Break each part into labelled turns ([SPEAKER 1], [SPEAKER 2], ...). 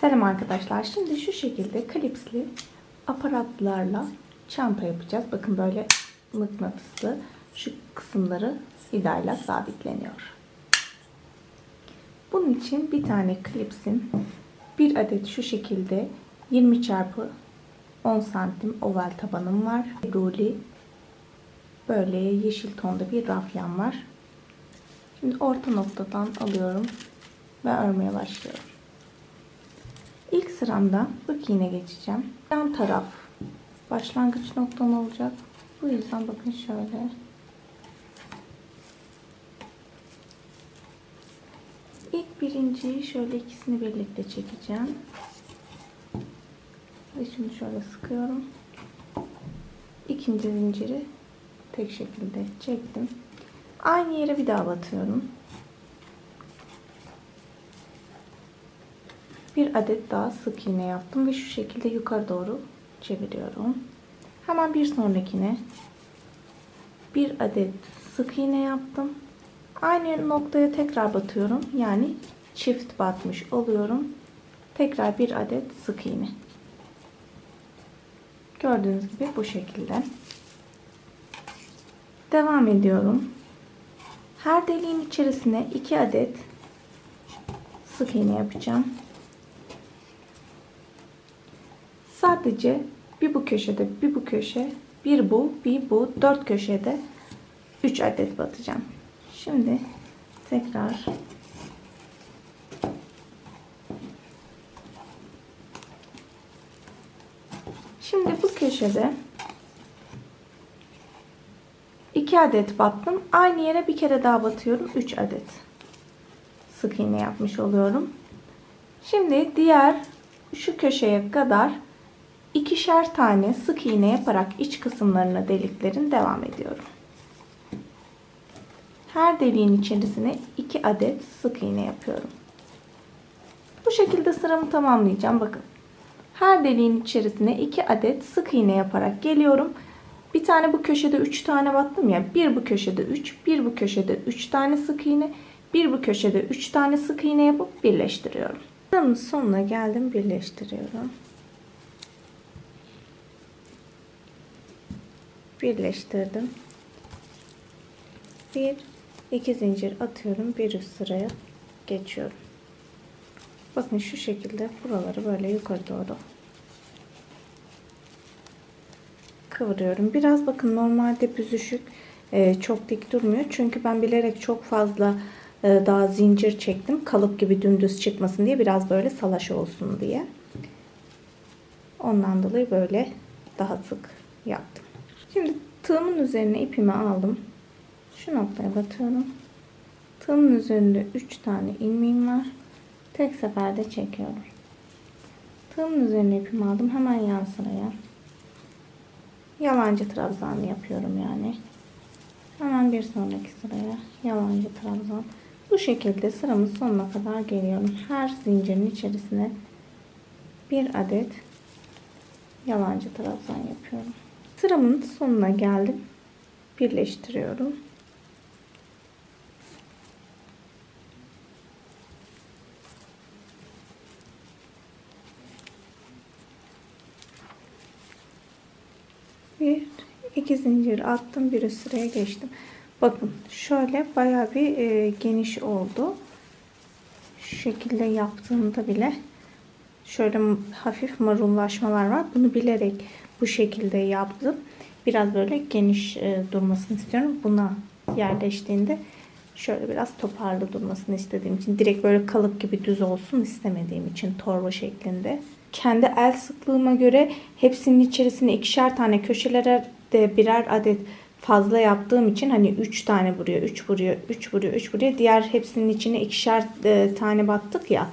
[SPEAKER 1] Selam arkadaşlar. Şimdi şu şekilde klipsli aparatlarla çanta yapacağız. Bakın böyle mıknatıslı şu kısımları vidayla sabitleniyor. Bunun için bir tane klipsin bir adet şu şekilde 20 çarpı 10 santim oval tabanım var. Ruli böyle yeşil tonda bir rafyan var. Şimdi orta noktadan alıyorum ve örmeye başlıyorum. İlk sıramda sık iğne geçeceğim. Yan taraf başlangıç noktam olacak. Bu yüzden bakın şöyle. İlk birinciyi şöyle ikisini birlikte çekeceğim. Ve şimdi şöyle sıkıyorum. İkinci zinciri tek şekilde çektim. Aynı yere bir daha batıyorum. Bir adet daha sık iğne yaptım ve şu şekilde yukarı doğru çeviriyorum. Hemen bir sonrakine bir adet sık iğne yaptım. Aynı noktaya tekrar batıyorum. Yani çift batmış oluyorum. Tekrar bir adet sık iğne. Gördüğünüz gibi bu şekilde. Devam ediyorum. Her deliğin içerisine 2 adet sık iğne yapacağım. Sadece bir bu köşede, bir bu köşe, bir bu, bir bu, dört köşede 3 adet batacağım. Şimdi tekrar Şimdi bu köşede 2 adet battım. Aynı yere bir kere daha batıyorum. 3 adet sık iğne yapmış oluyorum. Şimdi diğer şu köşeye kadar ikişer tane sık iğne yaparak iç kısımlarına deliklerin devam ediyorum. Her deliğin içerisine 2 adet sık iğne yapıyorum. Bu şekilde sıramı tamamlayacağım. Bakın. Her deliğin içerisine 2 adet sık iğne yaparak geliyorum. Bir tane bu köşede 3 tane battım ya. Bir bu köşede 3, bir bu köşede 3 tane sık iğne, bir bu köşede 3 tane sık iğne yapıp birleştiriyorum. Sıramın sonuna geldim, birleştiriyorum. Birleştirdim. Bir, iki zincir atıyorum. Bir üst sıraya geçiyorum. Bakın şu şekilde buraları böyle yukarı doğru kıvırıyorum. Biraz bakın normalde büzüşük e, çok dik durmuyor. Çünkü ben bilerek çok fazla e, daha zincir çektim. Kalıp gibi dümdüz çıkmasın diye biraz böyle salaş olsun diye. Ondan dolayı böyle daha sık yaptım. Şimdi tığımın üzerine ipimi aldım. Şu noktaya batıyorum. Tığımın üzerinde 3 tane ilmeğim var. Tek seferde çekiyorum. Tığımın üzerine ipimi aldım. Hemen yan sıraya. Yalancı trabzan yapıyorum yani. Hemen bir sonraki sıraya yalancı trabzan. Bu şekilde sıramın sonuna kadar geliyorum. Her zincirin içerisine bir adet yalancı trabzan yapıyorum. Sıramın sonuna geldim. Birleştiriyorum. Bir, iki zincir attım. Bir sıraya geçtim. Bakın şöyle baya bir e, geniş oldu. Şu şekilde yaptığımda bile şöyle hafif marullaşmalar var. Bunu bilerek bu şekilde yaptım. Biraz böyle geniş e, durmasını istiyorum. Buna yerleştiğinde şöyle biraz toparlı durmasını istediğim için direkt böyle kalıp gibi düz olsun istemediğim için torba şeklinde. Kendi el sıklığıma göre hepsinin içerisine ikişer tane köşelere de birer adet fazla yaptığım için hani 3 tane buraya 3 buraya 3 buraya 3 buraya diğer hepsinin içine ikişer e, tane battık ya.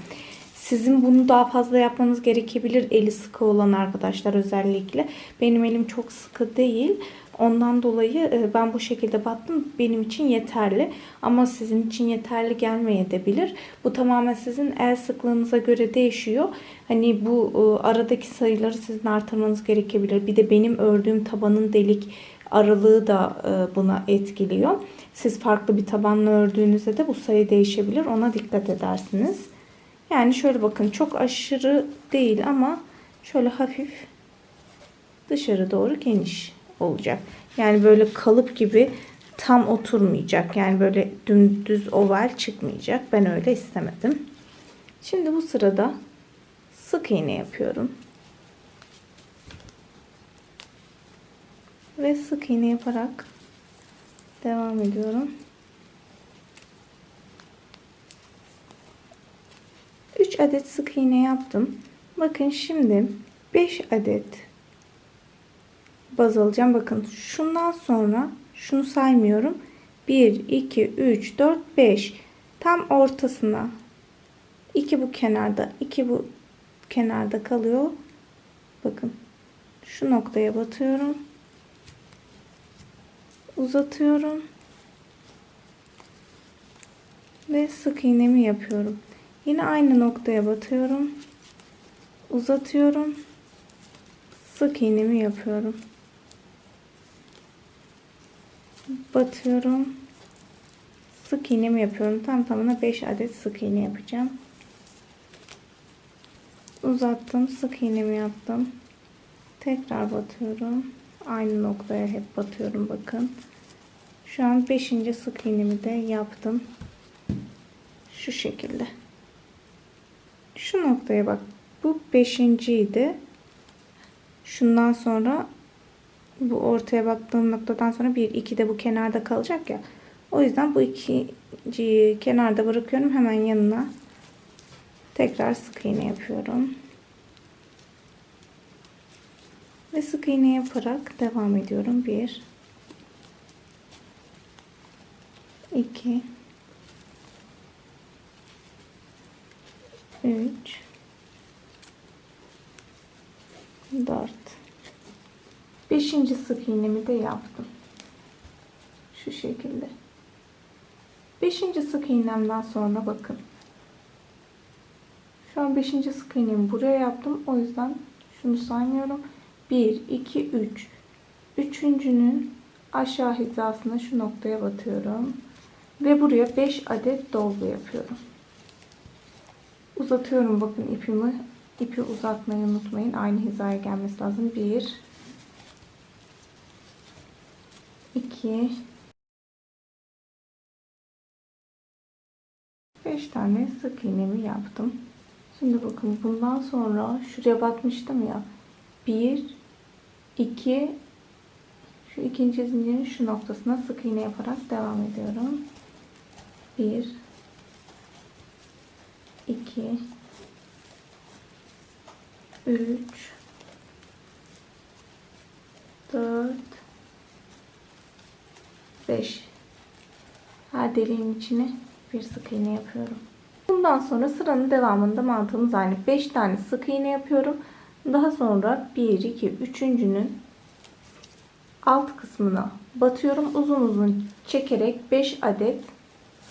[SPEAKER 1] Sizin bunu daha fazla yapmanız gerekebilir eli sıkı olan arkadaşlar özellikle. Benim elim çok sıkı değil. Ondan dolayı e, ben bu şekilde battım. Benim için yeterli. Ama sizin için yeterli gelmeyebilir. Bu tamamen sizin el sıklığınıza göre değişiyor. Hani bu e, aradaki sayıları sizin artırmanız gerekebilir. Bir de benim ördüğüm tabanın delik aralığı da e, buna etkiliyor. Siz farklı bir tabanla ördüğünüzde de bu sayı değişebilir. Ona dikkat edersiniz. Yani şöyle bakın çok aşırı değil ama şöyle hafif dışarı doğru geniş olacak. Yani böyle kalıp gibi tam oturmayacak. Yani böyle dümdüz oval çıkmayacak. Ben öyle istemedim. Şimdi bu sırada sık iğne yapıyorum. Ve sık iğne yaparak devam ediyorum. 3 adet sık iğne yaptım. Bakın şimdi 5 adet baz alacağım. Bakın şundan sonra şunu saymıyorum. 1, 2, 3, 4, 5. Tam ortasına 2 bu kenarda, 2 bu kenarda kalıyor. Bakın şu noktaya batıyorum. Uzatıyorum. Ve sık iğnemi yapıyorum. Yine aynı noktaya batıyorum. Uzatıyorum. Sık iğnemi yapıyorum. Batıyorum. Sık iğnemi yapıyorum. Tam tamına 5 adet sık iğne yapacağım. Uzattım. Sık iğnemi yaptım. Tekrar batıyorum. Aynı noktaya hep batıyorum bakın. Şu an 5. sık iğnemi de yaptım. Şu şekilde. Şu noktaya bak. Bu 5. idi. Şundan sonra bu ortaya baktığım noktadan sonra 1 2 de bu kenarda kalacak ya. O yüzden bu ikinciyi kenarda bırakıyorum. Hemen yanına tekrar sık iğne yapıyorum. Ve sık iğne yaparak devam ediyorum. 1 2 3 4 5. sık iğnemi de yaptım. Şu şekilde. 5. sık iğnemden sonra bakın. Şu an 5. sık iğnemi buraya yaptım. O yüzden şunu saymıyorum. 1 2 3 Üçüncünün aşağı hizasına şu noktaya batıyorum. Ve buraya 5 adet dolgu yapıyorum. Uzatıyorum bakın ipimi. İpi uzatmayı unutmayın. Aynı hizaya gelmesi lazım. 1 2 5 tane sık iğnemi yaptım. Şimdi bakın bundan sonra şuraya batmıştım ya. 1 2 şu ikinci zincirin şu noktasına sık iğne yaparak devam ediyorum. 1 2 3 4 5 her deliğin içine bir sık iğne yapıyorum. Bundan sonra sıranın devamında mantığımız aynı. 5 tane sık iğne yapıyorum. Daha sonra 1 2 3.'nün alt kısmına batıyorum. Uzun uzun çekerek 5 adet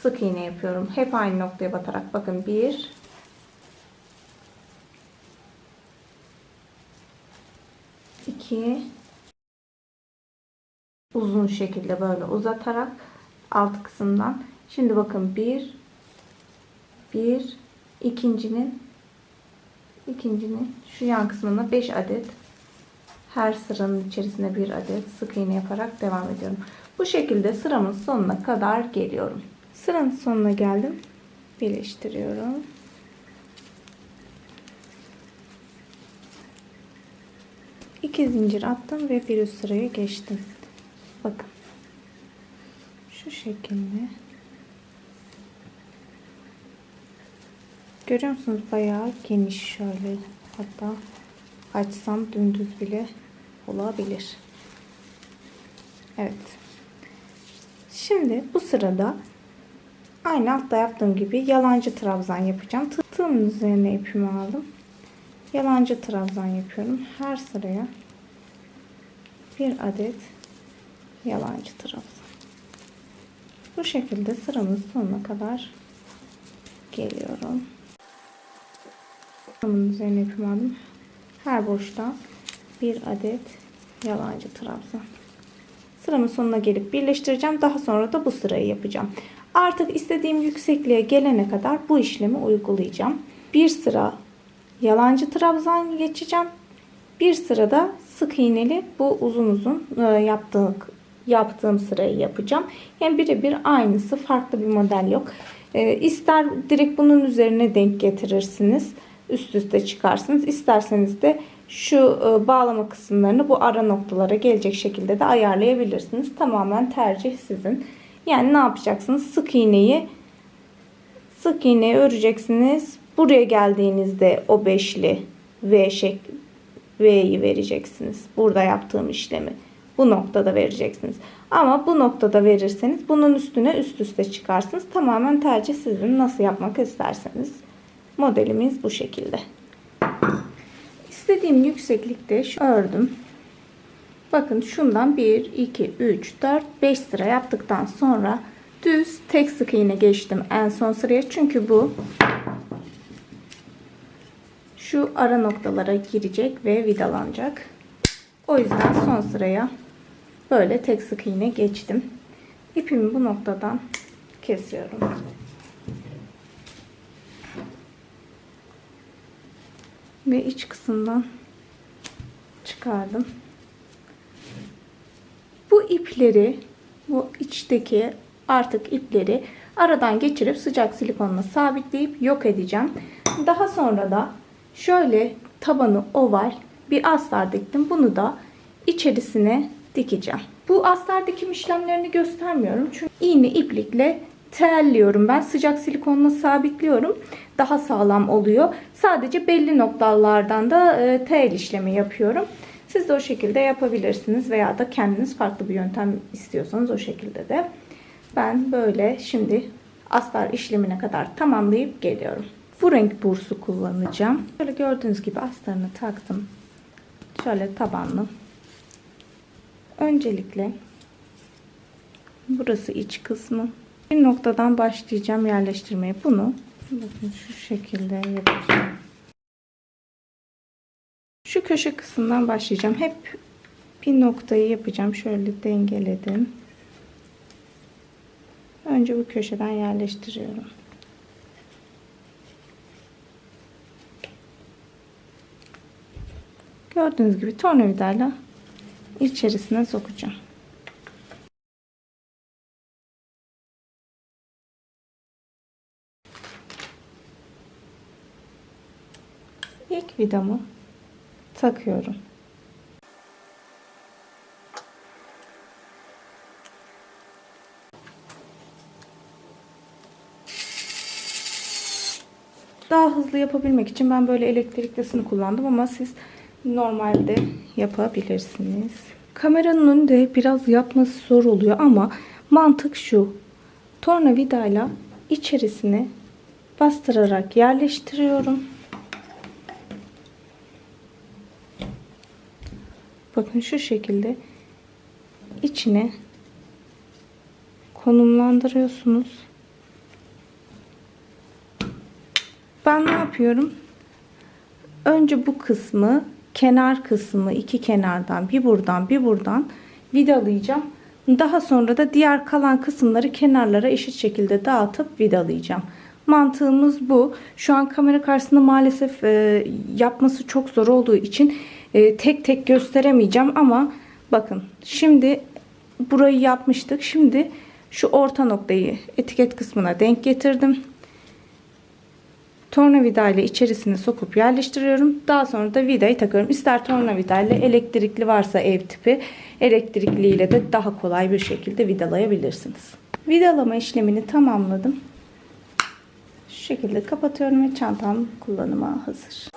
[SPEAKER 1] sık iğne yapıyorum. Hep aynı noktaya batarak. Bakın 1 2 uzun şekilde böyle uzatarak alt kısımdan. Şimdi bakın 1 1 ikincinin ikincinin şu yan kısmına 5 adet her sıranın içerisine bir adet sık iğne yaparak devam ediyorum. Bu şekilde sıramın sonuna kadar geliyorum. Sıranın sonuna geldim. Birleştiriyorum. İki zincir attım ve bir üst sıraya geçtim. Bakın. Şu şekilde. Görüyor musunuz? Bayağı geniş şöyle. Hatta açsam dümdüz bile olabilir. Evet. Şimdi bu sırada aynı altta yaptığım gibi yalancı trabzan yapacağım. Tığımın üzerine ipimi aldım. Yalancı trabzan yapıyorum. Her sıraya bir adet yalancı trabzan. Bu şekilde sıramın sonuna kadar geliyorum. Tığımın üzerine ipimi aldım. Her boşta bir adet yalancı trabzan. Sıramın sonuna gelip birleştireceğim. Daha sonra da bu sırayı yapacağım. Artık istediğim yüksekliğe gelene kadar bu işlemi uygulayacağım. bir sıra yalancı trabzan geçeceğim. Bir sırada sık iğneli bu uzun uzun e, yaptığım, yaptığım sırayı yapacağım. Yani birebir aynısı farklı bir model yok. E, ister direkt bunun üzerine denk getirirsiniz. Üst üste çıkarsınız. İsterseniz de şu e, bağlama kısımlarını bu ara noktalara gelecek şekilde de ayarlayabilirsiniz. Tamamen tercih sizin. Yani ne yapacaksınız? Sık iğneyi sık iğneyi öreceksiniz. Buraya geldiğinizde o beşli V şek V'yi vereceksiniz. Burada yaptığım işlemi bu noktada vereceksiniz. Ama bu noktada verirseniz bunun üstüne üst üste çıkarsınız. Tamamen tercih sizin. Nasıl yapmak isterseniz. Modelimiz bu şekilde. İstediğim yükseklikte şu ördüm. Bakın şundan 1, 2, 3, 4, 5 sıra yaptıktan sonra düz tek sık iğne geçtim en son sıraya. Çünkü bu şu ara noktalara girecek ve vidalanacak. O yüzden son sıraya böyle tek sık iğne geçtim. İpimi bu noktadan kesiyorum. Ve iç kısımdan çıkardım. Bu ipleri, bu içteki artık ipleri aradan geçirip sıcak silikonla sabitleyip yok edeceğim. Daha sonra da şöyle tabanı oval bir astar diktim. Bunu da içerisine dikeceğim. Bu astar dikim işlemlerini göstermiyorum. Çünkü iğne iplikle telliyorum. Ben sıcak silikonla sabitliyorum. Daha sağlam oluyor. Sadece belli noktalardan da e, tel işlemi yapıyorum. Siz de o şekilde yapabilirsiniz veya da kendiniz farklı bir yöntem istiyorsanız o şekilde de. Ben böyle şimdi astar işlemine kadar tamamlayıp geliyorum. Bu renk bursu kullanacağım. Şöyle gördüğünüz gibi astarını taktım. Şöyle tabanlı. Öncelikle burası iç kısmı. Bir noktadan başlayacağım yerleştirmeye. Bunu bakın şu şekilde yapacağım. Şu köşe kısmından başlayacağım. Hep bir noktayı yapacağım. Şöyle dengeledim. Önce bu köşeden yerleştiriyorum. Gördüğünüz gibi tornavidayla içerisine sokacağım. Vidamı takıyorum. Daha hızlı yapabilmek için ben böyle elektriklisini kullandım ama siz normalde yapabilirsiniz. Kameranın önünde biraz yapması zor oluyor ama mantık şu. Tornavidayla içerisine bastırarak yerleştiriyorum. Bakın şu şekilde içine konumlandırıyorsunuz. Ben ne yapıyorum? Önce bu kısmı, kenar kısmı iki kenardan bir buradan bir buradan vidalayacağım. Daha sonra da diğer kalan kısımları kenarlara eşit şekilde dağıtıp vidalayacağım. Mantığımız bu. Şu an kamera karşısında maalesef e, yapması çok zor olduğu için e, tek tek gösteremeyeceğim ama bakın şimdi burayı yapmıştık. Şimdi şu orta noktayı etiket kısmına denk getirdim. Tornavida ile içerisine sokup yerleştiriyorum. Daha sonra da vidayı takıyorum. İster tornavida ile elektrikli varsa ev tipi elektrikli ile de daha kolay bir şekilde vidalayabilirsiniz. Vidalama işlemini tamamladım. Şu şekilde kapatıyorum ve çantam kullanıma hazır.